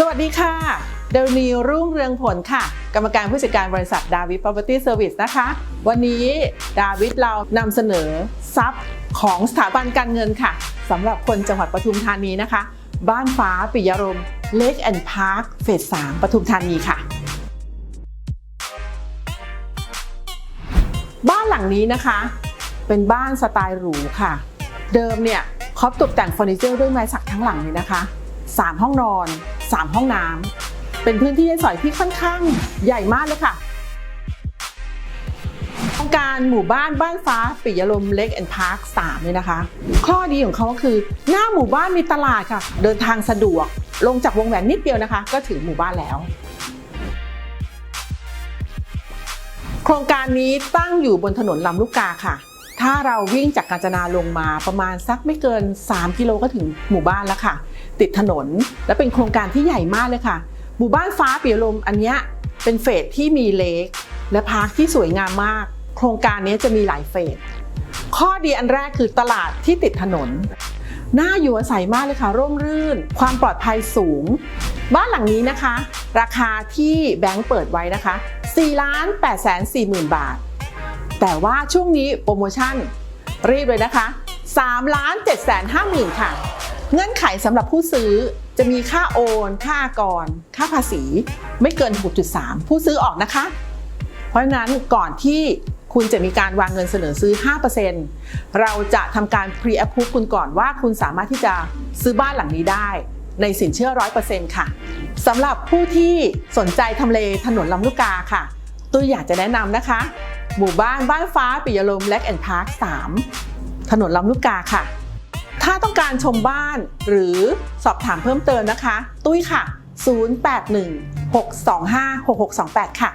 สวัสดีค่ะ เดลนีรุ่งเรืองผลค่ะ กรรมการผู้จัดการบริษัทดาวิด Property Service นะคะ วันนี้ดาวิดเรานำเสนอทรัพย์ของสถาบันการเงินค่ะสำหรับคนจังหวัดปทุมธานีนะคะ บ้านฟ้าปิยรมเลกแอนด์พาร์คเฟส3ปทุมธานีค่ะ บ้านหลังนี้นะคะ เป็นบ้านสไตล์หรูค่ะ เดิมเนี่ยครอบตกแต่งเฟอร์นิเจอร์ด้วยไม้สักทั้งหลังเลยนะคะ 3 ห้องนอน 3 ห้องน้ำเป็นพื้นที่ใช้สอยที่ค่อนข้างใหญ่มากเลยค่ะโครงการหมู่บ้านบ้านฟ้าปิยลมเล็กแอนด์พาร์ค3เนี่ยนะคะ ข้อดีของเขาก็คือ หน้าหมู่บ้านมีตลาดค่ะ เดินทางสะดวก ลงจากวงแหวนนิดเดียวนะคะ ก็ถึงหมู่บ้านแล้ว โครงการนี้ตั้งอยู่บนถนนลำลูกกาค่ะ ถ้าเราวิ่งจากกาญจนาลงมาประมาณสักไม่เกิน 3 กิโลก็ถึงหมู่บ้านแล้วค่ะ ติดถนนและเป็นโครงการที่ใหญ่มากเลยค่ะ หมู่บ้านฟ้าปิยลมอันนี้เป็นเฟสที่มีเลคและพาร์คที่สวยงามมาก โครงการนี้จะมีหลายเฟสข้อดีอันแรกคือตลาดที่ติดถนนน่าอยู่อาศัยมากเลยค่ะ ร่มรื่น ความปลอดภัยสูง บ้านหลังนี้นะคะ ราคาที่แบงก์เปิดไว้นะคะ4ล้าน8แสน4หมื่นบาท แต่ว่าช่วงนี้โปรโมชั่น รีบเลยนะคะ3ล้าน7แสน5หมื่นค่ะ เงื่อนไขสำหรับผู้ซื้อจะมีค่าโอน ค่าอากร ค่าภาษี ไม่เกิน 6.3 ผู้ซื้อออกนะคะ เพราะฉะนั้นก่อนที่คุณจะมีการวางเงินเสนอซื้อ 5%เราจะทำการ pre approve คุณก่อนว่าคุณสามารถที่จะซื้อบ้านหลังนี้ได้ ในสินเชื่อ 100%ค่ะสำหรับผู้ที่สนใจทำเลถนนลำลูกกาค่ะตุ้ยอยากจะแนะนำนะคะ หมู่บ้านบ้านฟ้าปิยลมแลกแอนพาร์ค 3 ถนนลำลูกกาค่ะ ถ้าต้องการชมบ้านหรือสอบถามเพิ่มเติมนะคะ ตุ้ยค่ะ 081 625 6628 ค่ะ